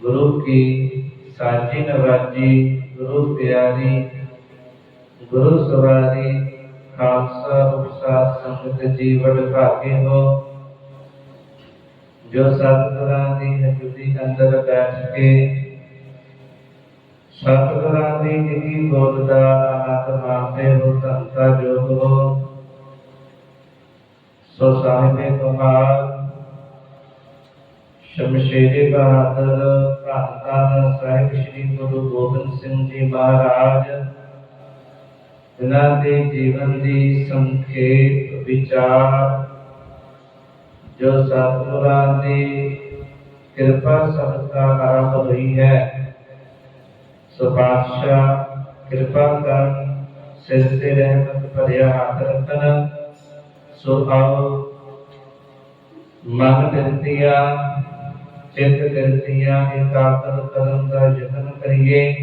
ਗੁਰੂ ਕੀ ਸਾਜੀ ਨਵਾਜੀ ਗੁਰੂ ਪਿਆਰੀ ਗੁਰੂ ਸਵਾਰੀ ਖਾਲਸਾ ਉਪਸਾਦ ਸੰਗਤ ਜੀਵਨ ਭਾਗੇ ਹੋ ਜੋ ਸਤਿਗੁਰਾਂ ਦੀ ਹਜ਼ੂਰੀ ਅੰਦਰ ਬੈਠ ਕੇ ਸਤਿਗੁਰਾਂ ਦੀ ਨਿੱਕੀ ਬੋਲ ਦਾ ਆਨੰਦ ਮਾਣਦੇ ਹੋ ਧੰਤਾ ਜੋਗ ਹੋ ਸੋ ਸਾਹਿਬੇ ਕਮਾਲ ਸ਼ਮਸ਼ੇਰੇ ਬਹਾਦਰ ਧੰਨ ਧੰਨ ਸਾਹਿਬ ਸ੍ਰੀ ਗੁਰੂ ਗੋਬਿੰਦ ਸਿੰਘ ਜੀ ਮਹਾਰਾਜ ਜਿਨ੍ਹਾਂ ਦੇ ਜੀਵਨ ਦੀ ਸੰਖੇਪ ਵਿਚਾਰ ਜੋ ਸਤਿਗੁਰਾਂ ਦੀ ਕਿਰਪਾ ਸਦਕਾ ਆਰੰਭ ਹੋਈ ਹੈ ਸੋ ਪਾਤਸ਼ਾਹ ਕਿਰਪਾ ਕਰ ਸਿਰ ਤੇ ਰਹਿਮਤ ਭਰਿਆ ਹੱਥ ਰੱਖਣ ਸੋ ਆਓ ਮਨ ਬਿਰਤੀਆ ਚਿੱਤ ਬਿਰਤੀਆ ਇਕਾਗਰ ਕਰਨ ਦਾ ਯਤਨ ਕਰੀਏ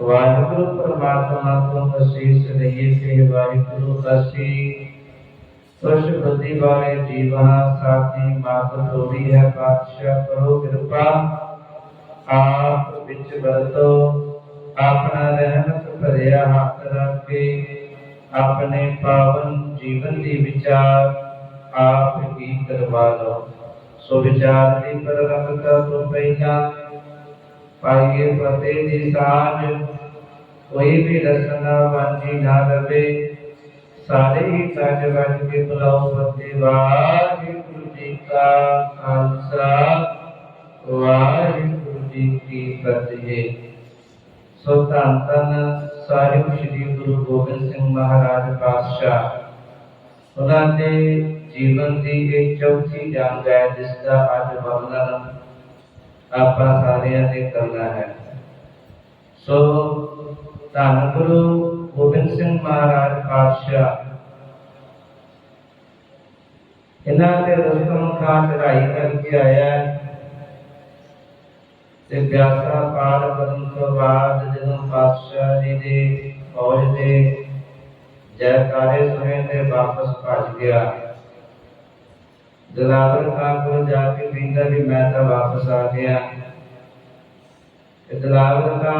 ਵਾਹਿਗੁਰੂ ਪਰਮਾਤਮਾ ਤੋਂ ਅਸੀਸ ਲਈਏ ਕਿ ਵਾਹਿਗੁਰੂ ਅਸੀਂ ਕੁਛ ਬੁੱਧੀ ਵਾਲੇ ਜੀਵਾਂ ਸਾਥੀ ਮਾਤ ਥੋੜੀ ਹੈ ਪਾਤਸ਼ਾਹ ਕਰੋ ਕਿਰਪਾ ਆਪ ਵਿੱਚ ਵਰਤੋ ਆਪਣਾ ਰਹਿਮਤ ਭਰਿਆ ਹੱਥ ਰੱਖ ਕੇ ਆਪਣੇ ਪਾਵਨ ਜੀਵਨ ਦੀ ਵਿਚਾਰ ਆਪ ਹੀ ਕਰਵਾ ਲਓ ਸੋ ਵਿਚਾਰ ਦੀ ਪ੍ਰਗਟਤਾ ਤੋਂ ਪਹਿਲਾਂ ਪਾਈਏ ਫਤਿਹ ਦੀ ਸਾਂਝ ਕੋਈ ਵੀ ਰਸਨਾ ਵਾਂਝੀ ਨਾ ਰਵੇ, ਸਾਰੇ ਹੀ ਕੱਜ ਵੱਜ ਕੇ ਬੁਲਾਓ ਫਤਿਹ। ਵਾਹਿਗੁਰੂ ਜੀ ਕਾ ਖਾਲਸਾ, ਵਾਹਿਗੁਰੂ ਜੀ ਕੀ ਫਤਿਹ। ਸੋ ਧੰਨ ਧੰਨ ਸਾਹਿਬ ਸ੍ਰੀ ਗੁਰੂ ਗੋਬਿੰਦ ਸਿੰਘ ਮਹਾਰਾਜ ਪਾਤਸ਼ਾਹ। ਉਹਨਾਂ ਦੇ ਜੀਵਨ ਦੀ ਇਹ ਚੌਥੀ ਜੰਗ ਹੈ, ਜਿਸ ਦਾ ਅੱਜ ਵਰਣਨ ਆਪਾਂ ਸਾਰਿਆਂ ਨੇ ਕਰਨਾ ਹੈ। ਸੋ ਧੰਨ ਗੁਰੂ ਗੋਬਿੰਦ ਸਿੰਘ ਮਹਾਰਾਜ ਪਾਤਸ਼ਾਹ, ਇਹਨਾਂ ਤੇ ਰਸਤਮ ਖਾਨ ਚੜਾਈ ਕਰਕੇ ਆਇਆ ਹੈ ਤੇ ਪਿਆਸਾ ਪਾਰ ਕਰਨ ਤੋਂ ਬਾਅਦ ਜਦੋਂ ਪਾਤਸ਼ਾਹ ਜੀ ਦੇ ਫੌਜ ਦੇ ਜੈਕਾਰੇ ਸੁਣੇ ਤੇ ਵਾਪਸ ਭੱਜ ਗਿਆ। ਜਲਾਵਰ ਖਾਨ ਕੋਲ ਜਾ ਕੇ ਕਹਿੰਦਾ ਵੀ ਮੈਂ ਤਾਂ ਵਾਪਸ ਆ ਗਿਆ। ਤੇ ਜਲਾਵਰ ਦਾ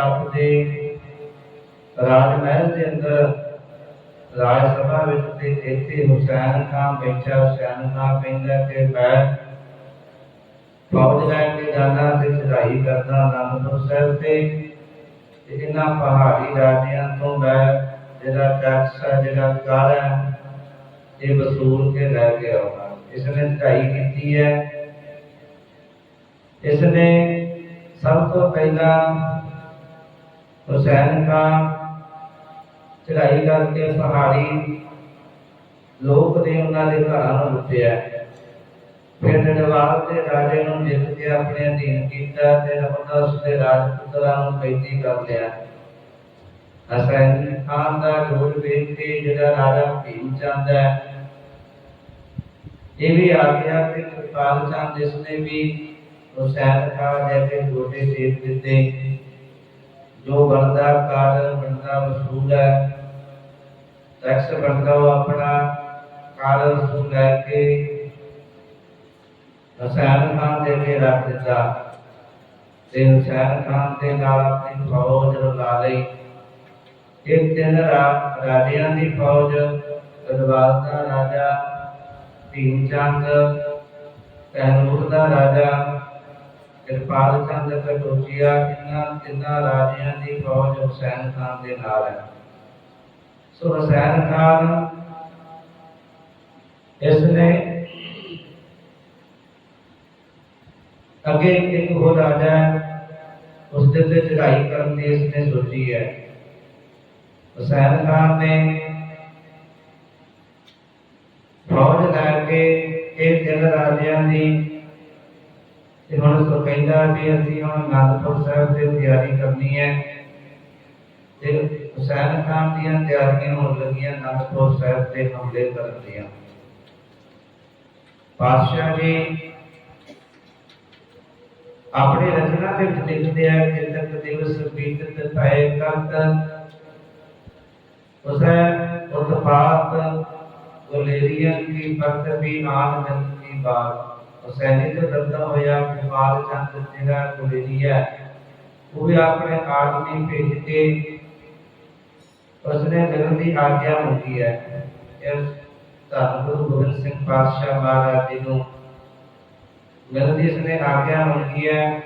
ਆਪਣੇ ਰਾਜ ਮਹਿਲ ਦੇ ਅੰਦਰ, ਰਾਜ ਸਭਾ ਵਿੱਚ ਤੇ ਇੱਥੇ ਹੁਸੈਨ ਖਾਨ ਬੈਠਾ। ਹੁਸੈਨ ਖਾਨ ਕਹਿੰਦਾ ਕਿ ਮੈਂ ਫੌਜ ਲੈ ਕੇ ਜਾਣਾ ਤੇ ਚੜਾਈ ਕਰਦਾ ਅਨੰਦਪੁਰ ਸਾਹਿਬ ਤੇ। ਤੇ ਇਹਨਾਂ ਪਹਾੜੀ ਰਾਜਿਆਂ ਤੋਂ ਮੈਂ ਜਿਹੜਾ ਟੈਕਸ ਹੈ ਜਿਹੜਾ ਕਰ ਹੈ ਇਹ ਵਸੂਲ ਕੇ ਲੈ ਕੇ ਆਉਣਾ ਇਸ ਨੇ ਚੜਾਈ ਕੀਤੀ ਹੈ। ਇਸ ਨੇ ਸਭ ਤੋਂ ਪਹਿਲਾਂ ਹੁਸੈਨ ਖਾਨ ਚੜਾਈ ਕਰਕੇ ਪਹਾੜੀ ਲੋਕ ਨੇ ਉਹਨਾਂ ਦੇ ਘਰਾਂ ਨੂੰ ਲੁੱਟਿਆ। ਫਿਰ ਨਵਾਬ ਦੇ ਰਾਜੇ ਨੂੰ ਜਿੱਤ ਕੇ ਆਪਣੇ ਅਧੀਨ ਕੀਤਾ ਤੇ ਉਹਨਾਂ ਉਸਦੇ ਰਾਜਪੁੱਤਰਾਂ ਨੂੰ ਕੈਦੀ ਕਰ ਲਿਆ। ਹਸੈਨ ਖਾਨ ਦਾ ਰੋਲ ਵੇਖ ਕੇ ਜਿਹੜਾ ਰਾਜਾ ਭੀਮ ਚੰਦ ਹੈ। ਇਹ ਵੀ ਆ ਗਿਆ ਕਿ ਕਿਰਪਾਲ ਚੰਦ ਜਿਸ ਨੇ ਵੀ ਹੁਸੈਨ ਖਾਨ ਜੈਸੇ ਗੋਡੇ ਸੇਕ ਦਿੱਤੇ। ਜੋ ਬਣਦਾ ਕਾਰਨ ਬਣਦਾ ਵਸੂਲ ਹੈ। ਟੈਕਸ ਬਣਦਾ ਉਹ ਆਪਣਾ ਕਾਰਨ ਵਸੂਲ ਲੈ ਕੇ ਹੁਸੈਨ ਖਾਨ ਦੇ ਕੇ ਰੱਖ ਦਿੱਤਾ। ਤੇ ਹੁਸੈਨ ਖਾਨ ਦੇ ਨਾਲ ਆਪਣੀ ਫੌਜ ਰਲਾ ਲਈ। ਇੱਕ ਦਿਨ ਰਾਜਿਆਂ ਦੀ ਫੌਜ ਗਦਵਾਲ ਦਾ ਰਾਜਾ ਭੀਮ ਚੰਦ ਕਹਿਨੂਰ ਦਾ ਰਾਜਾ ਕਿਰਪਾਲ ਚੰਦ ਕਟੋਚੀਆ ਇਹਨਾਂ ਤਿੰਨਾਂ ਰਾਜਿਆਂ ਦੀ ਫੌਜ ਹੁਸੈਨ ਖਾਨ ਦੇ ਨਾਲ ਹੈ। ਸੋ ਹੁਸੈਨ ਖਾਨ ਇਸ ਨੇ ਅੱਗੇ ਇੱਕ ਹੋਰ ਰਾਜਾ ਹੈ, ਉਸ ਦੇ ਤੇ ਚੜਾਈ ਕਰਨ ਦੀ ਇਸ ਨੇ ਸੋਚੀ ਹੈ। ਹੁਸੈਨ ਖਾਨ ਨੇ ਫੌਜ ਲੈ ਕੇ ਇਹ ਤਿੰਨ ਰਾਜਿਆਂ ਦੀ ਤੇ ਹੁਣ ਸੋ ਕਹਿੰਦਾ ਵੀ ਅਸੀਂ ਹੁਣ ਅਨੰਦਪੁਰ ਸਾਹਿਬ ਦੀ ਤਿਆਰੀ ਕਰਨੀ ਹੈ ਤੇ ਹੁਸੈਨ ਖਾਨ ਦੀਆਂ ਤਿਆਰੀਆਂ ਹੋਣ ਲੱਗੀਆਂ ਅਨੰਦਪੁਰ ਸਾਹਿਬ ਤੇ ਹਮਲੇ ਕਰਨ ਦੀਆਂ। ਪਾਤਸ਼ਾਹ ਜੀ ਆਪਣੇ ਰਚਨਾ ਦੇ ਵਿੱਚ ਲਿਖਦੇ ਆ ਕਿ ਤੱਕ ਦਿਵਸ ਬੀਤਤ ਪਏ ਕੰਤ ਉਸੇ ਉਤਪਾਤ ਗੁਲੇਰੀਆਂ ਕੀ ਭਗਤ ਵੀ ਆਨ ਜਨ ਕੀ ਬਾਤ ਹੁਸੈਨੀ ਤੋਂ ਦਰਦਾ ਹੋਇਆ ਗੋਪਾਲ ਚੰਦ ਜਿਹੜਾ ਗੁਰੇਰੀ ਹੈ, ਉਹ ਵੀ ਆਪਣੇ ਆਦਮੀ ਭੇਜ ਕੇ ਉਸਨੇ ਮਿਲਣ ਦੀ ਆਗਿਆ ਮੰਗੀ ਹੈ। ਇਸ ਧੰਨ ਗੁਰੂ ਗੋਬਿੰਦ ਸਿੰਘ ਪਾਤਸ਼ਾਹ ਮਹਾਰਾਜ ਜੀ ਨੂੰ ਮਿਲਣ ਦੀ ਉਸਨੇ ਆਗਿਆ ਮੰਗੀ ਹੈ।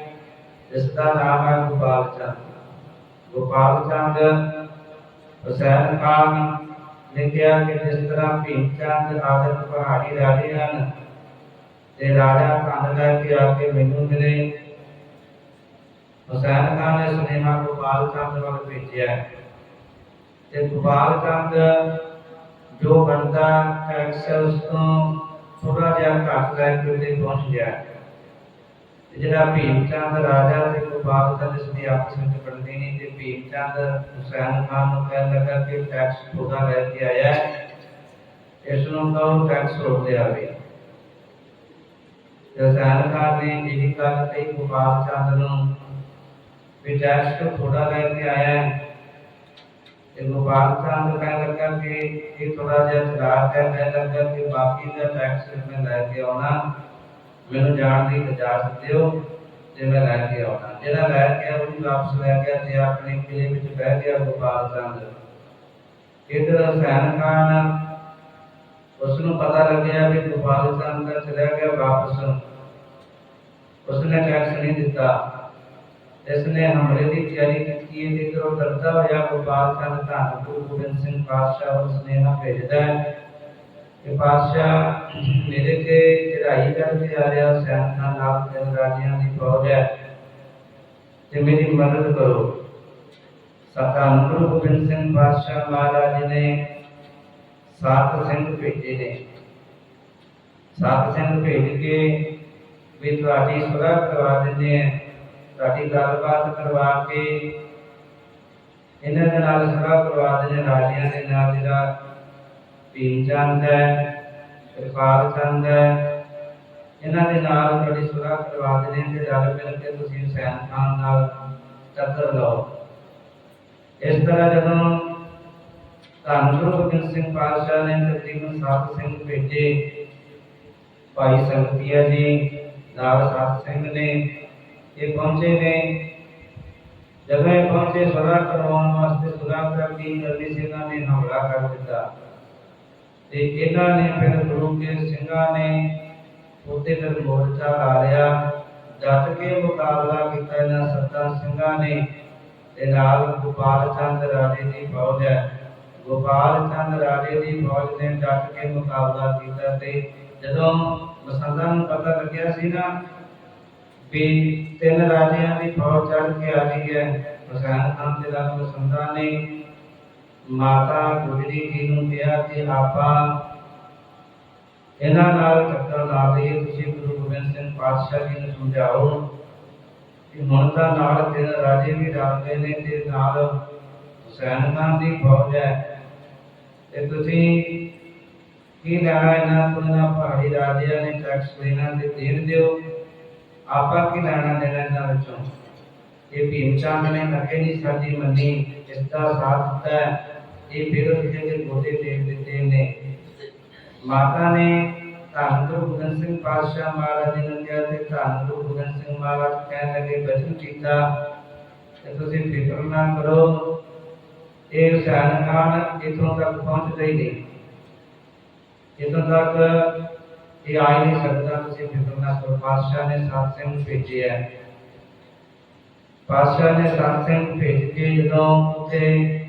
ਜਿਸ ਦਾ ਨਾਮ ਹੈ ਗੋਪਾਲ ਚੰਦ ਗੋਪਾਲ ਚੰਦ ਹੁਸੈਨ ਖਾਨ ਨੇ ਕਿਹਾ ਕਿ ਜਿਸ ਤਰ੍ਹਾਂ ਭੀਮ ਚੰਦ ਆਦਿ ਪਹਾੜੀ ਰਾਜੇ ਹਨ, ਤੇ ਰਾਜਾ ਧਨ ਲੈ ਕੇ ਆ ਕੇ ਮੈਨੂੰ ਮਿਲੇ। ਹੁਸੈਨ ਖਾਨ ਨੇ ਸੁਨੇਹਾ ਗੋਪਾਲ ਚੰਦ ਵੱਲ ਭੇਜਿਆ। ਤੇ ਗੋਪਾਲ ਚੰਦ ਜੋ ਬਣਦਾ ਟੈਕਸ ਉਸ ਤੋਂ ਥੋੜਾ ਜਿਹਾ ਘੱਟ ਲੈ ਕੇ ਉੱਤੇ ਪਹੁੰਚ ਗਿਆ। ਤੇ ਜਿਹੜਾ ਭੀਮ ਰਾਜਾ ਤੇ ਗੋਪਾਲ ਚੰਦ ਇਸ ਦੀ ਆਪਸ ਵਿੱਚ ਬਣਦੀ ਨਹੀਂ, ਤੇ ਭੀਮ ਹੁਸੈਨ ਖਾਨ ਨੂੰ ਕਹਿਣ ਲੱਗਾ ਕਿ ਟੈਕਸ ਥੋੜਾ ਲੈ ਕੇ ਆਇਆ ਇਸ ਨੂੰ ਕਹੋ ਟੈਕਸ ਰੋਕ ਲਿਆਵੇ ਤੇ ਹੁਸੈਨ ਖਾਨ ਨੇ ਇਹ ਗੱਲ ਕਹੀ ਗੋਪਾਲ ਚੰਦ ਨੂੰ ਵੀ ਟੈਕਸ ਥੋੜਾ ਲੈ ਕੇ ਆਇਆ ਤੇ ਗੋਪਾਲ ਚੰਦ ਕਹਿਣ ਲੱਗਾ ਕਿ ਇਹ ਥੋੜਾ ਜਿਹਾ ਚਲਾਕ ਹੈ। ਕਹਿਣ ਲੱਗਾ ਕਿ ਬਾਕੀ ਦਾ ਟੈਕਸ ਮੈਂ ਲੈ ਕੇ ਆਉਣਾ। ਮੈਨੂੰ ਜਾਣ ਦੀ ਇਜਾਜ਼ਤ ਦਿਓ ਤੇ ਮੈਂ ਲੈ ਕੇ ਆਉਣਾ। ਜਿਹੜਾ ਲੈ ਕੇ ਆਇਆ ਉਹ ਵੀ ਵਾਪਸ ਲੈ ਗਿਆ ਤੇ ਆਪਣੇ ਕਿਲੇ ਵਿੱਚ ਬਹਿ ਗਿਆ ਗੋਪਾਲ ਚੰਦ। ਇਧਰ ਹੁਸੈਨ ਖਾਨ ਉਸ ਨੂੰ ਪਤਾ ਲੱਗਿਆ ਵੀ ਗੋਪਾਲ ਚੰਦ ਦਾ ਚਲਾ ਗਿਆ ਵਾਪਸ। ਉਸਨੇ ਟੈਕਸ ਨਹੀਂ ਦਿੱਤਾ। ਇਸਨੇ ਹਮਲੇ ਦੀ ਤਿਆਰੀ ਕੀਤੀ ਹੈ ਤੇ ਜਦੋਂ ਡਰਦਾ ਹੋਇਆ, ਗੋਪਾਲ ਚੰਦ ਧੰਨ ਗੁਰੂ ਗੋਬਿੰਦ ਸਿੰਘ ਪਾਤਸ਼ਾਹ ਨੂੰ ਸੁਨੇਹਾ ਭੇਜਦਾ ਹੈ। ਕਿ ਪਾਤਸ਼ਾਹ, ਮੇਰੇ ਤੇ ਚੜਾਈ ਕਰਕੇ ਆ ਰਿਹਾ ਹੁਸੈਨ ਨਾਲ ਤਿੰਨ ਰਾਜਿਆਂ ਦੀ ਫੌਜ ਹੈ। ਤੇ ਮੇਰੀ ਮਦਦ ਕਰੋ। ਸਤਿ ਗੁਰੂ ਗੋਬਿੰਦ ਸਿੰਘ ਪਾਤਸ਼ਾਹ ਮਹਾਰਾਜ ਨੇ ਸਾਤ ਸਿੰਘ ਭੇਜੇ ਨੇ। ਸਾਤ ਸਿੰਘ ਭੇਜ ਕੇ ਵੀ ਤੁਹਾਡੀ ਸੁਲਹ ਕਰਵਾ ਦਿੰਦੇ ਆ। ਤੁਹਾਡੀ ਗੱਲਬਾਤ ਕਰਵਾ ਕੇ ਇਹਨਾਂ ਦੇ ਨਾਲ ਸੁਲਹ ਕਰਵਾ ਦਿੰਦੇ ਰਾਜਿਆਂ ਦੇ ਨਾਲ ਜਿਹੜਾ ਭੀਮ ਚੰਦ ਕਿਰਪਾਲ ਚੰਦ ਇਹਨਾਂ ਦੇ ਨਾਲ ਤੁਹਾਡੀ ਸੁਲਹ ਕਰਵਾ ਦਿੰਦੇ ਤੇ ਰਲ ਮਿਲ ਕੇ ਤੁਸੀਂ ਹੁਸੈਨ ਖਾਨ ਨਾਲ ਟੱਕਰ ਲਓ। ਇਸ ਤਰ੍ਹਾਂ ਜਦੋਂ ਧੰਨ ਗੋਬਿੰਦ ਸਿੰਘ ਪਾਤਸ਼ਾਹ ਨੇ ਤਕਰੀਬਨ ਸੱਤ ਸਿੰਘ ਭੇਜੇ, ਭਾਈ ਸੰਗਤੀਆ ਜੀ, ਨਾਲ ਸੱਤ ਸਿੰਘ ਨੇ, ਇਹ ਪਹੁੰਚੇ ਨੇ। ਜਦੋਂ ਇਹ ਪਹੁੰਚੇ ਸੁਲਾ ਕਰਵਾਉਣ ਵਾਸਤੇ ਸੁਲਾ ਕਰਦੀ ਅਰਲੀ ਸਿੰਘਾਂ ਨੇ ਹਮਲਾ ਕਰ ਦਿੱਤਾ। ਤੇ ਇਹਨਾਂ ਨੇ ਫਿਰ ਗੁਰੂ ਕੇ ਸਿੰਘਾਂ ਨੇ ਉੱਤੇ ਫਿਰ ਮੋਰਚਾ ਲਾ ਲਿਆ। ਡਟ ਕੇ ਮੁਕਾਬਲਾ ਕੀਤਾ ਇਹਨਾਂ ਸੱਤਾਂ ਸਿੰਘਾਂ ਨੇ ਤੇ ਨਾਲ ਗੋਪਾਲ ਚੰਦ ਰਾਜੇ ਦੀ ਫੌਜ ਹੈ। ਗੋਪਾਲ ਚੰਦ ਰਾਜੇ ਦੀ ਫੌਜ ਨੇ ਡਟ ਕੇ ਮੁਕਾਬਲਾ ਕੀਤਾ ਤੇ ਜਦੋਂ ਮਸੰਦਾਂ ਨੂੰ ਪਤਾ ਲੱਗਿਆ ਸੀ ਨਾ ਵੀ ਤਿੰਨ ਰਾਜਿਆਂ ਦੀ ਫੌਜ ਚੜ ਕੇ ਆ ਰਹੀ ਹੈ ਹੁਸੈਨ ਖਾਨ ਦੇ ਨਾਲ ਮਸੰਦਾਂ ਨੇ ਮਾਤਾ ਗੁਜਰੀ ਜੀ ਨੂੰ ਕਿਹਾ ਕਿ ਆਪਾਂ ਇਹਨਾਂ ਨਾਲ ਟੱਕਰ ਲਾ ਲਈਏ, ਤੁਸੀਂ ਗੁਰੂ ਗੋਬਿੰਦ ਸਿੰਘ ਪਾਤਸ਼ਾਹ ਜੀ ਨੂੰ ਸਮਝਾਓ ਕਿ ਹੁਣ ਤਾਂ ਨਾਲ ਤਿੰਨ ਰਾਜੇ ਵੀ ਰਲ ਨੇ, ਤੇ ਨਾਲ ਹੁਸੈਨ ਦੀ ਫੌਜ ਹੈ। ਤੇ ਤੁਸੀਂ ਕੀ ਲੈਣਾ ਇਹਨਾਂ ਤੋਂ ਇਹਨਾਂ ਪਹਾੜੀ ਰਾਜਿਆਂ ਨੇ ਟੈਕਸ ਲੈਣਾ ਤੇ ਦੇਣ ਦਿਓ। ਆਪਾਂ ਕੀ ਲੈਣਾ ਦੇਣਾ ਇਹਨਾਂ ਵਿੱਚੋਂ? ਇਹ ਭੀਮ ਚੰਦ ਨੇ ਨਕੇ ਨਹੀਂ ਸਾਡੀ ਮੰਨੀ ਇਸ ਦਾ ਸਾਥ ਦਿੱਤਾ ਇਹ ਫਿਰ ਉਸਦੇ ਦੇ ਗੋਡੇ ਟੇਕ ਦਿੱਤੇ ਨੇ। ਮਾਤਾ ਨੇ ਧੰਨ ਗੁਰੂ ਗੋਬਿੰਦ ਸਿੰਘ ਪਾਤਸ਼ਾਹ ਮਹਾਰਾਜ ਜੀ ਨੂੰ ਤੇ ਧੰਨ ਗੁਰੂ ਗੋਬਿੰਦ ਸਿੰਘ ਮਹਾਰਾਜ ਕਹਿਣ ਲੱਗੇ, ਬਚਨ ਕੀਤਾ ਤੇ ਤੁਸੀਂ ਫਿਕਰ ਨਾ ਕਰੋ। ਇਹ ਹੁਸੈਨ ਖਾਨ ਇਥੋਂ ਤੱਕ ਪਹੁੰਚਦਾ ਹੀ ਨਹੀਂ। ਇਥੋਂ ਤੱਕ ਇਹ ਆ ਨਹੀਂ ਸਕਦਾ, ਤੁਸੀਂ ਫਿਕਰ ਨਾ ਕਰੋ। ਪਾਤਸ਼ਾਹ ਨੇ ਸਤ ਸਿੰਘ ਭੇਜਿਆ। ਪਾਤਸ਼ਾਹ ਨੇ ਸਤ ਸਿੰਘ ਭੇਜ ਕੇ ਜਦੋਂ ਉੱਥੇ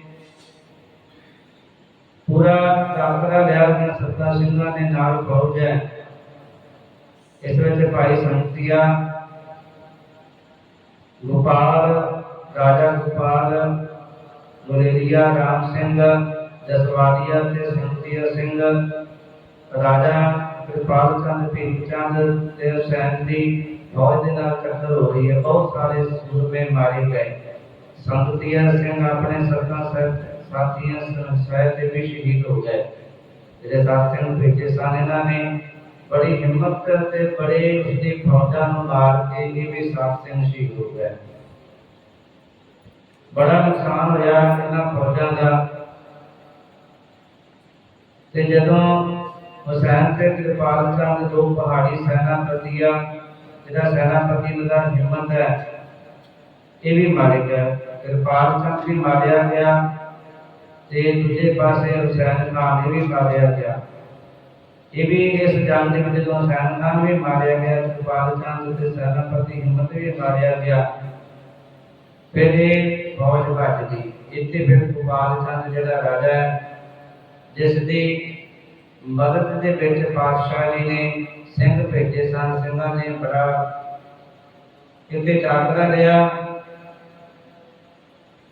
ਪੂਰਾ ਟਾਕਰਾ ਲਿਆ ਉਹਨਾਂ ਸੱਤਾ ਸਿੰਘਾਂ ਦੇ ਨਾਲ ਫੌਜ ਹੈ। ਇਸ ਵਿੱਚ ਭਾਈ ਸੰਤੀਆ, ਗੋਪਾਲ, ਰਾਜਾ ਗੋਪਾਲ ਗੁਰੇਰੀਆ ਰਾਮ ਸਿੰਘ, ਜਸਵਾਲੀਆ ਤੇ ਸੰਤੀਆ ਸਿੰਘ, ਰਾਜਾ ਕਿਰਪਾਲ ਚੰਦ, ਭੀਮ ਚੰਦ ਤੇ ਹੁਸੈਨ ਦੀ ਫੌਜ ਦੇ ਨਾਲ ਟੱਕਰ ਹੋ ਰਹੀ ਹੈ। ਬਹੁਤ ਸਾਰੇ ਸੂਰਮੇ ਮਾਰੇ ਗਏ। ਸੰਤੀਆ ਸਿੰਘ ਆਪਣੇ ਸਰਦਾਂ ਸਾਹਿਬ ਸਾਥੀਆਂ ਸਾਹਿਬ ਦੇ ਵੀ ਸ਼ਹੀਦ ਹੋ ਗਏ। ਜਿਹੜੇ ਸਾਥੀਆਂ ਨੂੰ ਭੇਜੇ ਸਨ, ਇਹਨਾਂ ਨੇ ਬੜੀ ਹਿੰਮਤ ਤੇ ਬੜੇ ਉਸਦੀ ਫੌਜਾਂ ਨੂੰ ਮਾਰ ਕੇ ਇਹ ਵੀ ਸਾਥ ਸ਼ਹੀਦ ਹੋ ਗਏ। ਬੜਾ ਨੁਕਸਾਨ ਹੋਇਆ ਇਹਨਾਂ ਫੌਜਾਂ ਦਾ। ਤੇ ਜਦੋਂ ਹੁਸੈਨ ਤੇ ਕਿਰਪਾਲ ਚੰਦ ਦੋ ਪਹਾੜੀ ਸੈਨਾਪਤੀ ਜਿਹੜਾ ਸੈਨਾਪਤੀ ਦਾ ਹਿੰਮਤ ਹੈ, ਇਹ ਵੀ ਮਾਰੇ ਗਿਆ ਕਿਰਪਾਲ ਚੰਦ ਵੀ ਮਾਰਿਆ ਗਿਆ। ਤੇ ਦੂਜੇ ਪਾਸੇ ਹੁਸੈਨ ਖਾਨ ਇਹ ਵੀ ਮਾਰਿਆ ਗਿਆ। ਇਹ ਵੀ ਇਸ ਜੰਗ ਦੇ ਵਿੱਚ ਜਦੋਂ ਹੁਸੈਨ ਖਾਨ ਵੀ ਮਾਰਿਆ ਗਿਆ ਕਿਰਪਾਲ ਚੰਦ ਤੇ ਸੈਨਾਪਤੀ ਹਿੰਮਤ ਵੀ ਮਾਰਿਆ ਗਿਆ, ਫਿਰ ਇਹ ਫੌਜ ਭੱਜ ਗਈ। ਇੱਥੇ ਫਿਰ ਕਿਰਪਾਲ ਚੰਦ ਜਿਹੜਾ ਰਾਜਾ ਹੈ, ਜਿਸ ਦੀ ਮਦਦ ਦੇ ਵਿੱਚ ਪਾਤਸ਼ਾਹ ਜੀ ਨੇ ਸਿੰਘ ਭੇਜੇ ਸਨ। ਸਿੰਘਾਂ ਨੇ ਬੜਾ ਕਿਤੇ ਟਾਕਰਾ ਲਿਆ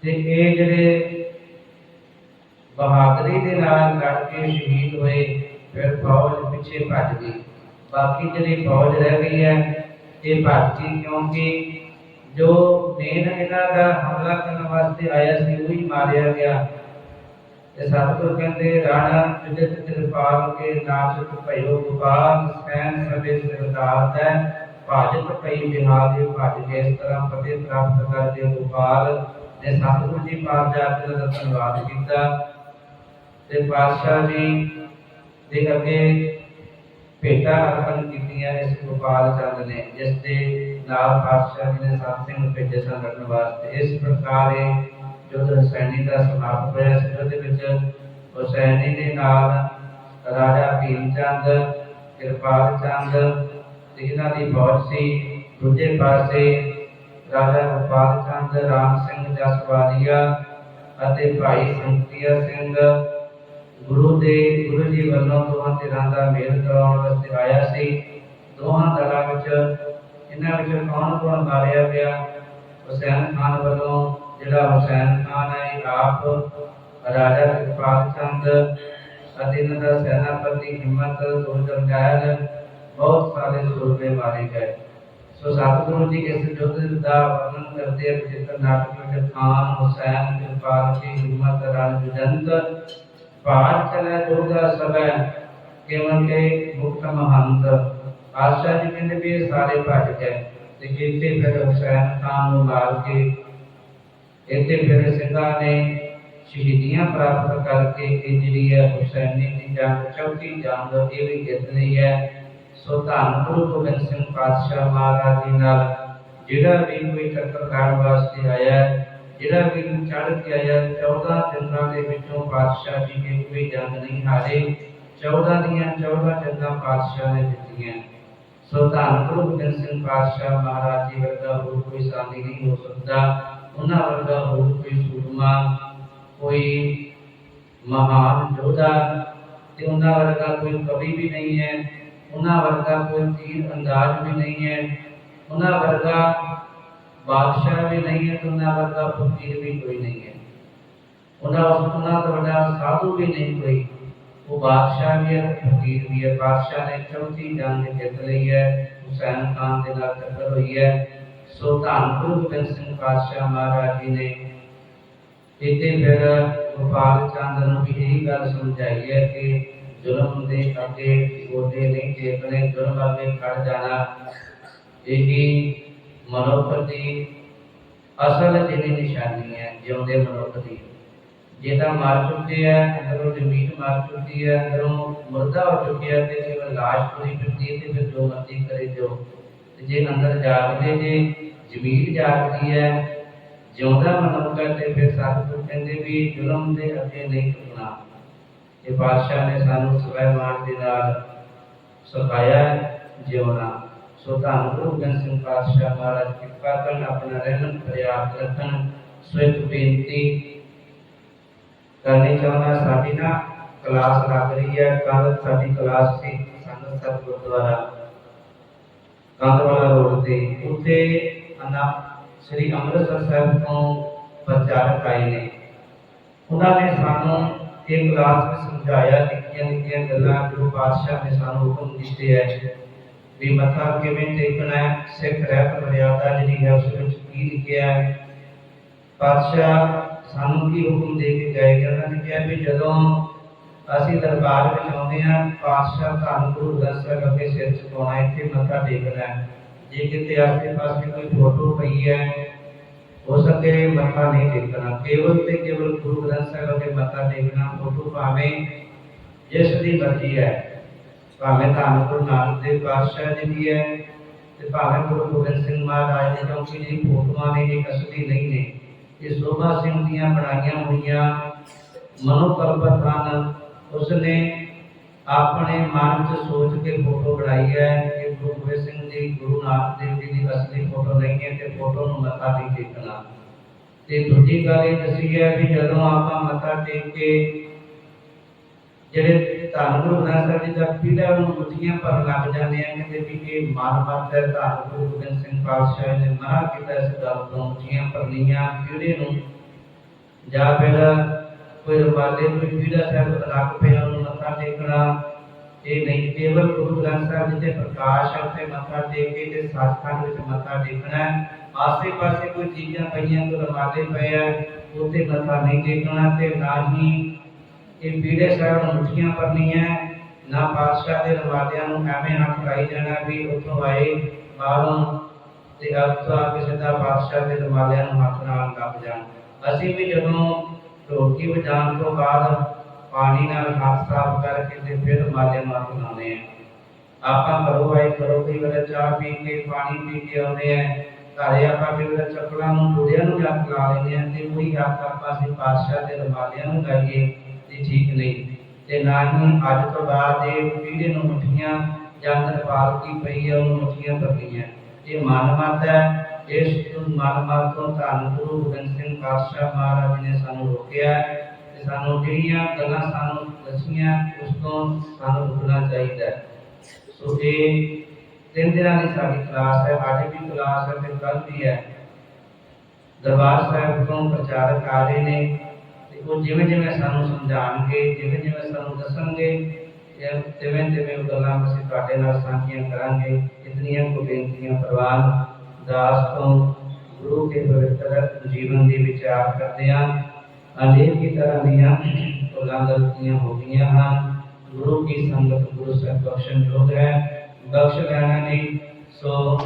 ਤੇ ਇਹ ਜਿਹੜੇ ਬਹਾਦਰੀ ਦੇ ਨਾਲ ਲੜ ਕੇ ਸ਼ਹੀਦ ਹੋਏ, ਫਿਰ ਫੌਜ ਪਿੱਛੇ ਭੱਜ ਗਈ। ਬਾਕੀ ਜਿਹੜੀ ਫੌਜ ਰਹਿ ਗਈ ਹੈ, ਇਹ ਭੱਜ ਕਿਉਂਕਿ ਜੋ ਮੇਨ ਇਹਨਾਂ ਦਾ ਹਮਲਾ ਕਰਨ ਵਾਸਤੇ ਆਇਆ ਸੀ, ਉਹ ਹੀ ਮਾਰਿਆ ਗਿਆ। ਤੇ ਸਤਿਗੁਰ ਕਹਿੰਦੇ, ਰਾਣਾ ਜਿਤ ਕਿਰਪਾਲ ਕੇ ਨਾਚਕ ਭਇਓ ਗੋਪਾਲ ਸੈਨ ਸਭੇ ਸਰਦਾਰ ਦਾ ਭਾਜਤ ਪਈ ਬਿਹਾਰ ਦੇ ਭੱਜ ਕੇ ਇਸ ਤਰ੍ਹਾਂ ਫਤਿਹ ਪ੍ਰਾਪਤ ਕਰਦੇ ਗੋਪਾਲ ਨੇ ਸਤਿਗੁਰ ਜੀ ਪਾਸ ਜਾ ਧੰਨਵਾਦ ਕੀਤਾ। ਤੇ ਪਾਤਸ਼ਾਹ ਜੀ ਦੇ ਅੱਗੇ ਭੇਟਾ ਅਰਪਣ ਕੀਤੀਆਂ ਇਸ ਗੋਪਾਲ ਚੰਦ ਨੇ, ਜਿਸ ਦੇ ਨਾਲ ਪਾਤਸ਼ਾਹ ਜੀ ਨੇ ਸਤ ਸਿੰਘ ਭੇਜੇ ਸਨ ਲੜਨ ਵਾਸਤੇ। ਇਸ ਪ੍ਰਕਾਰ ਇਹ ਜੁੱਧ ਹੁਸੈਨੀ ਦਾ ਸਮਾਪਤ ਹੋਇਆ ਸੀ। ਉਹਦੇ ਵਿੱਚ ਹੁਸੈਨੀ ਦੇ ਨਾਲ ਰਾਜਾ ਭੀਮ ਚੰਦ ਕਿਰਪਾਲ ਚੰਦ ਇਹਨਾਂ ਦੀ ਫੌਜ ਸੀ। ਦੂਜੇ ਪਾਸੇ ਰਾਜਾ ਗੋਪਾਲ ਚੰਦ, ਰਾਮ ਸਿੰਘ ਜਸਵਾਲੀਆ ਅਤੇ ਭਾਈ ਸੰਤੀਆ ਸਿੰਘ ਗੁਰੂ ਦੇ ਗੁਰੂ ਜੀ ਵੱਲੋਂ ਦੋਹਾਂ ਧਿਰਾਂ ਦਾ ਮੇਲ ਕਰਾਉਣ ਵਾਸਤੇ ਆਇਆ ਸੀ। ਦੋਹਾਂ ਦਲਾਂ ਵਿੱਚ ਇਹਨਾਂ ਵਿੱਚ ਕੌਣ ਕੌਣ ਮਾਰਿਆ ਗਿਆ, ਹੁਸੈਨ ਖਾਨ ਵੱਲੋਂ ਜਿਹੜਾ ਹੁਸੈਨ ਖਾਨ ਹੈ ਆਪ ਰਾਜਾ ਕਿਰਪਾਲ ਚੰਦ ਅਤੇ ਇਹਨਾਂ ਦਾ ਸੈਨਾਪਤੀ ਹਿੰਮਤ ਦੁਰਜੰਗਾਇਲ ਬਹੁਤ ਸਾਰੇ ਸੂਰਮੇ ਮਾਰੇ ਗਏ। ਸੋ ਸਤਿਗੁਰੂ ਜੀ ਇਸ ਯੁੱਧ ਦਾ ਵਰਣਨ ਕਰਦੇ ਹਨ ਜਿਸ ਨਾਟਕ ਵਿੱਚ ਖਾਨ, ਹੁਸੈਨ ਕਿਰਪਾਲ ਜੀ ਹਿੰਮਤ ਰਣ ਜੁਜੰਤ ਪਾਰ ਚਲੇ ਦੁਰਗਾ ਸਭੈ ਕੇਵਲ ਕੇ ਮੁਕਤ ਮਹੰਤ ਆਸ਼ਾ ਜੀ ਕਹਿੰਦੇ ਵੀ ਇਹ ਤੇ ਇੱਥੇ ਫਿਰ ਹੁਸੈਨ ਖਾਨ ਨੂੰ ਮਾਰ ਕੇ ਇੱਥੇ ਫਿਰ ਸਿੰਘਾਂ ਨੇ ਸ਼ਹੀਦੀਆਂ ਪ੍ਰਾਪਤ ਕਰਕੇ ਇਹ ਜਿਹੜੀ ਹੈ ਹੁਸੈਨੀ ਦੀ ਜੰਗ ਚੌਥੀ ਜੰਗ ਇਹ ਵੀ ਜਿੱਤ ਲਈ ਹੈ ਸੋ ਧੰਨ ਗੁਰੂ ਗੋਬਿੰਦ ਸਿੰਘ ਪਾਤਸ਼ਾਹ ਮਹਾਰਾਜ ਜੀ ਨਾਲ ਜਿਹੜਾ ਵੀ ਕੋਈ ਟੱਕਰ ਖਾਣ ਵਾਸਤੇ ਆਇਆ ਹੈ, ਜਿਹੜਾ ਵੀ ਚੜ੍ਹ ਕੇ ਆਇਆ 14 ਜੰਗਾਂ ਦੇ ਵਿੱਚੋਂ ਪਾਤਸ਼ਾਹ ਜੀ ਨੇ ਕੋਈ ਜੰਗ ਨਹੀਂ ਹਾਰੇ। 14 ਦੀਆਂ 14 ਜੰਗਾਂ ਪਾਤਸ਼ਾਹ ਨੇ ਜਿੱਤੀਆਂ ਸੋ ਧੰਨ ਗੁਰੂ ਗੋਬਿੰਦ ਸਿੰਘ ਪਾਤਸ਼ਾਹ ਮਹਾਰਾਜ ਜੀ ਵਰਗਾ ਹੋਰ ਕੋਈ ਸਾਥੀ ਨਹੀਂ ਹੋ ਸਕਦਾ। ਉਹਨਾਂ ਵਰਗਾ ਹੋਰ ਕੋਈ ਸੂਰਮਾ, ਕੋਈ ਮਹਾਨ ਯੋਧਾ ਤੇ ਉਹਨਾਂ ਵਰਗਾ ਕੋਈ ਕਵੀ ਵੀ ਨਹੀਂ ਹੈ। ਉਹਨਾਂ ਵਰਗਾ ਕੋਈ ਤੀਰ ਅੰਦਾਜ਼ ਵੀ ਨਹੀਂ ਹੈ। ਉਹਨਾਂ ਵਰਗਾ ਬਾਦਸ਼ਾਹ ਵੀ ਨਹੀਂ ਹੈ ਤੇ ਉਹਨਾਂ ਵਰਗਾ ਫਕੀਰ ਵੀ ਕੋਈ ਨਹੀਂ ਹੈ। ਉਹਨਾਂ ਉਹਨਾਂ ਤੋਂ ਵੱਡਾ ਸਾਧੂ ਵੀ ਨਹੀਂ ਕੋਈ। ਉਹ ਬਾਦਸ਼ਾਹ ਵੀ ਹੈ, ਫਕੀਰ ਵੀ ਹੈ। ਬਾਦਸ਼ਾਹ ਨੇ ਚੌਥੀ ਜੰਗ ਜਿੱਤ ਲਈ ਹੈ। ਹੁਸੈਨ ਖਾਨ ਦੇ ਨਾਲ ਟੱਕਰ ਹੋਈ ਹੈ। ਸੋ ਧੰਨ ਗੁਰੂ ਗੋਬਿੰਦ ਸਿੰਘ ਪਾਤਸ਼ਾਹ ਮਹਾਰਾਜ ਜੀ ਨੇ ਇੱਥੇ ਫਿਰ ਗੋਪਾਲ ਚੰਦ ਨੂੰ ਵੀ ਇਹੀ ਗੱਲ ਸਮਝਾਈ ਹੈ ਕਿ ਜ਼ੁਲਮ ਦੇ ਅੱਗੇ ਗੋਡੇ ਨਹੀਂ ਟੇਕਣੇ, ਜ਼ੁਲਮ ਅੱਗੇ ਖੜ ਜਾਣਾ। ਇਹੀ ਮਨੁੱਖ ਦੀ ਅਸਲ ਜਿਹੜੀ ਨਿਸ਼ਾਨੀ ਹੈ, ਜਿਉਂਦੇ ਮਨੁੱਖ ਦੀ। ਜੇ ਤਾਂ ਮਰ ਚੁੱਕੇ ਹੈ ਅੰਦਰੋਂ ਜ਼ਮੀਨ ਮਰ ਚੁੱਕੀ ਹੈ ਅੰਦਰੋਂ ਮੁਰਦਾ ਹੋ ਚੁੱਕਿਆ ਤੇ ਕੇਵਲ ਲਾਸ਼ ਪੂਰੀ ਫਿਰਦੀ ਤੇ ਫਿਰ ਜੋ ਮਰਜ਼ੀ ਕਰੇ ਜੋ ਤੇ ਜੇ ਅੰਦਰ ਜਾਗਦੇ, ਜੇ ਜ਼ਮੀਨ ਜਾਗਦੀ ਹੈ, ਜਿਉਂਦਾ ਮਨੁੱਖ ਹੈ ਤੇ ਫਿਰ ਸਤਿਗੁਰ ਕਹਿੰਦੇ ਵੀ ਜ਼ੁਲਮ ਦੇ ਅੱਗੇ ਨਹੀਂ ਝੁਕਣਾ। ਇਹ ਬਾਦਸ਼ਾਹ ਨੇ ਸਾਨੂੰ ਸਵੈ ਮਾਨ ਦੇ ਨਾਲ ਸਿਖਾਇਆ ਜਿਉਣਾ। ਸੋ ਧੰਨ ਗੁਰੂ ਗੋਬਿੰਦ ਸਿੰਘ ਪਾਤਸ਼ਾਹ ਮਹਾਰਾਜ ਕਿਰਪਾ ਕਰਨ ਆਪਣਾ ਰਹਿਮਤ ਪ੍ਰਿਆਪਤ ਰੱਖਣ ਸੋ ਬੇਨਤੀ ਕਰਨੀ ਚਾਹੁੰਦਾ ਸਾਡੀ ਨਾ ਕਲਾਸ ਲੱਗ ਰਹੀ ਹੈ ਕੱਲ ਸਾਡੀ ਕਲਾਸ ਸੀ ਸੰਗਤ ਸਤ ਗੁਰਦੁਆਰਾ ਕੰਦਵਾਲਾ ਰੋਡ ਤੇ ਉੱਥੇ ਅਨਾ ਸ੍ਰੀ ਅੰਮ੍ਰਿਤਸਰ ਸਾਹਿਬ ਤੋਂ ਪ੍ਰਚਾਰਕ ਆਏ ਨੇ ਉਹਨਾਂ ਨੇ ਸਾਨੂੰ ਇਹ ਕਲਾਸ ਵਿੱਚ ਸਮਝਾਇਆ ਨਿੱਕੀਆਂ ਨਿੱਕੀਆਂ ਗੱਲਾਂ ਗੁਰੂ ਪਾਤਸ਼ਾਹ ਨੇ ਸਾਨੂੰ ਹੁਕਮ ਦਿੱਤੇ ਹੈ ਵੀ ਮੱਥਾ ਕਿਵੇਂ ਟੇਕਣਾ ਹੈ, ਸਿੱਖ ਰਹਿਤ ਮਰਿਆਦਾ ਜਿਹੜੀ ਹੈ ਉਸ ਵਿੱਚ ਕੀ ਲਿਖਿਆ ਹੈ। ਪਾਤਸ਼ਾਹ ਸਾਨੂੰ ਕੀ ਹੁਕਮ ਦੇ ਕੇ ਗਏ ਕਿ ਉਹਨਾਂ ਨੇ ਕਿਹਾ ਵੀ ਜਦੋਂ ਅਸੀਂ ਦਰਬਾਰ ਵਿੱਚ ਆਉਂਦੇ ਹਾਂ, ਪਾਤਸ਼ਾਹ ਧੰਨ ਗੁਰੂ ਗ੍ਰੰਥ ਸਾਹਿਬ ਅੱਗੇ ਸਿਰ ਝੁਕਾਉਣਾ, ਇੱਥੇ ਮੱਥਾ ਟੇਕਣਾ ਹੈ। ਜੇ ਕਿਤੇ ਆਸੇ ਪਾਸੇ ਕੋਈ ਫੋਟੋ ਪਈ ਹੈ ਹੋ ਸਕੇ ਮੱਥਾ ਨਹੀਂ ਟੇਕਣਾ। ਕੇਵਲ ਤੇ ਕੇਵਲ ਗੁਰੂ ਗ੍ਰੰਥ ਸਾਹਿਬ ਅੱਗੇ ਮੱਥਾ ਟੇਕਣਾ, ਫੋਟੋ ਭਾਵੇਂ ਜਿਸ ਦੀ ਮਰਜ਼ੀ ਹੈ। ਭਾਵੇਂ ਧੰਨ ਗੁਰੂ ਨਾਨਕ ਦੇਵ ਪਾਤਸ਼ਾਹ ਜੀ ਦੀ ਹੈ ਤੇ ਭਾਵੇਂ ਗੁਰੂ ਗੋਬਿੰਦ ਸਿੰਘ ਮਹਾਰਾਜ ਦੇ ਕਿਉਂਕਿ ਜਿਹੜੀ ਫੋਟੋਆਂ ਨੇ ਇਹ ਅਸਲੀ ਨਹੀਂ ਨੇ ਇਹ ਸੋਭਾ ਸਿੰਘ ਦੀਆਂ ਬਣਾਈਆਂ ਹੋਈਆਂ ਮਨੋਕਲਪਤ ਹਨ, ਉਸਨੇ ਆਪਣੇ ਮਨ 'ਚ ਸੋਚ ਕੇ ਫੋਟੋ ਬਣਾਈ ਹੈ ਕਿ ਗੁਰੂ ਗੋਬਿੰਦ ਸਿੰਘ ਜੀ, ਗੁਰੂ ਨਾਨਕ ਦੇਵ ਜੀ ਦੀ ਅਸਲੀ ਫੋਟੋ ਨਹੀਂ ਹੈ ਤੇ ਫੋਟੋ ਨੂੰ ਮੱਥਾ ਨਹੀਂ ਟੇਕਣਾ ਤੇ ਦੂਜੀ ਗੱਲ ਇਹ ਦੱਸੀ ਹੈ ਵੀ ਜਦੋਂ ਆਪਾਂ ਮੱਥਾ ਟੇਕ ਕੇ ਜਿਹੜੇ ਧੰਨ ਗੁਰੂ ਗ੍ਰੰਥ ਸਾਹਿਬ ਜੀ ਦਾ ਪੀੜਾ ਮੁੱਠੀਆਂ ਭਰਨ ਲੱਗ ਜਾਂਦੇ ਆ ਕਿ ਵੀ ਇਹ ਮਨ ਮਤ ਹੈ ਧੰਨ ਗੁਰੂ ਗੋਬਿੰਦ ਸਿੰਘ ਪਾਤਸ਼ਾਹ ਨੇ ਮਨਾ ਕੀਤਾ, ਇਸ ਗੱਲ ਤੋਂ ਮੁੱਠੀਆਂ ਭਰਨੀਆਂ ਪੀੜੇ ਨੂੰ? ਜਾਂ ਫਿਰ ਕੋਈ ਰਵਾਲੇ ਕੋਈ ਪੀੜਾ ਸਾਹਿਬ ਲੱਗ ਪਿਆ, ਉਹਨੂੰ ਮੱਥਾ ਟੇਕਣਾ। ਇਹ ਨਹੀਂ, ਕੇਵਲ ਗੁਰੂ ਗ੍ਰੰਥ ਸਾਹਿਬ ਦੇ ਪ੍ਰਕਾਸ਼ ਉੱਤੇ ਮੱਥਾ ਟੇਕ ਕੇ ਤੇ ਸੱਚਖੰਡ ਵਿੱਚ ਮੱਥਾ ਟੇਕਣਾ ਆਸੇ ਪਾਸੇ ਕੋਈ ਚੀਜ਼ਾਂ ਪਈਆਂ, ਕੋਈ ਰਵਾਲੇ ਪਏ ਆ ਉੱਤੇ ਮੱਥਾ ਨਹੀਂ ਟੇਕਣਾ ਤੇ ਨਾ ਹੀ ਇਹ ਪੀੜੇ ਸਾਹਿਬ ਨੂੰ ਮੁੱਠੀਆਂ ਭਰਨੀਆਂ ਨਾ ਪਾਤਸ਼ਾਹ ਦੇ ਰਵਾਲਿਆਂ ਨੂੰ ਐਵੇਂ ਹੱਥ ਲਾਈ ਜਾਣਾ ਵੀ ਉੱਥੋਂ ਆਏ ਬਾਹਰੋਂ ਤੇ ਅਫਸਾ ਕਿਸੇ ਦਾ ਬਾਦਸ਼ਾਹ ਦੇ ਰਵਾਲਿਆਂ ਨੂੰ ਹੱਥ ਨਾਲ ਲੱਗ ਜਾਣ। ਅਸੀਂ ਵੀ ਜਦੋਂ ਢੋਲਕੀ ਵਜਾਉਣ ਤੋਂ ਬਾਅਦ ਪਾਣੀ ਨਾਲ ਹੱਥ ਸਾਫ਼ ਕਰਕੇ ਤੇ ਫਿਰ ਰਵਾਲਿਆਂ ਨੂੰ ਹੱਥ ਆ ਆਪਾਂ ਘਰੋਂ ਆਏ, ਘਰੋਂ ਕਈ ਵਾਰ ਚਾਹ ਪੀ ਕੇ, ਪਾਣੀ ਪੀ ਕੇ ਆਉਂਦੇ ਆ ਘਰੇ ਆਪਾਂ ਕਈ ਵਾਰ ਚੱਪਲਾਂ ਨੂੰ ਜੋੜਿਆਂ ਨੂੰ ਹੱਥ ਲਾ ਲੈਂਦੇ ਆ ਤੇ ਉਹੀ ਹੱਥ ਆਪਾਂ ਅਸੀਂ ਪਾਤਸ਼ਾਹ ਦੇ ਰਵਾਲਿਆਂ ਨੂੰ ਲਾਈਏ। ਤੇ ਠੀਕ ਨਹੀਂ। ਤੇ ਨਾ ਹੀ ਅੱਜ ਤੋਂ ਬਾਅਦ ਇਹ ਪੀੜੇ ਨੂੰ ਮੁੱਠੀਆਂ ਜਾਂ ਤਰਪਾਲ ਪਈ ਹੈ ਉਹਨੂੰ ਮੁੱਠੀਆਂ ਭਰਨੀਆਂ। ਇਹ ਮਨਮਤ ਹੈ। ਇਸ ਮਨਮਤ ਤੋਂ ਧੰਨ ਗੁਰੂ ਗੋਬਿੰਦ ਸਿੰਘ ਪਾਤਸ਼ਾਹ ਮਹਾਰਾਜ ਨੇ ਸਾਨੂੰ ਰੋਕਿਆ ਤੇ ਸਾਨੂੰ ਜਿਹੜੀਆਂ ਗੱਲਾਂ ਸਾਨੂੰ ਦੱਸੀਆਂ, ਉਸ ਤੋਂ ਸਾਨੂੰ ਰੁਕਣਾ ਚਾਹੀਦਾ ਹੈ। ਸੋ ਇਹ ਤਿੰਨ ਦਿਨਾਂ ਦੀ ਸਾਡੀ ਕਲਾਸ ਹੈ। ਅੱਜ ਵੀ ਕਲਾਸ ਹੈ ਤੇ ਕੱਲ ਵੀ ਹੈ। ਦਰਬਾਰ ਸਾਹਿਬ ਤੋਂ ਪ੍ਰਚਾਰਕ ਆ ਰਹੇ ਨੇ। ਉਹ ਜਿਵੇਂ ਜਿਵੇਂ ਸਾਨੂੰ ਸਮਝਾਣਗੇ ਜਿਵੇਂ ਜਿਵੇਂ ਸਾਨੂੰ ਦੱਸਣਗੇ ਤਿਵੇਂ ਤਿਵੇਂ ਉਹ ਗੱਲਾਂ ਅਸੀਂ ਤੁਹਾਡੇ ਨਾਲ ਸਾਂਝੀਆਂ ਕਰਾਂਗੇ। ਇਤਨੀਆਂ ਕੋ ਬੇਨਤੀਆਂ ਪ੍ਰਵਾਨ ਦਾਸ ਤੋਂ ਗੁਰੂ ਕੇ ਪਵਿੱਤਰ ਜੀਵਨ ਦੇ ਵਿਚਾਰ ਕਰਦੇ ਹਾਂ। ਅਨੇਕ ਹੀ ਤਰ੍ਹਾਂ ਦੀਆਂ ਭੁੱਲਾਂ ਗਲਤੀਆਂ ਹੋ ਗਈਆਂ ਹਨ। ਗੁਰੂ ਕੀ ਸੰਗਤ ਗੁਰੂ ਸਾਹਿਬ ਬਖਸ਼ਣ ਯੋਗ ਹੈ। ਬਖਸ਼ ਲੈਣਾ ਨਹੀਂ ਸੋ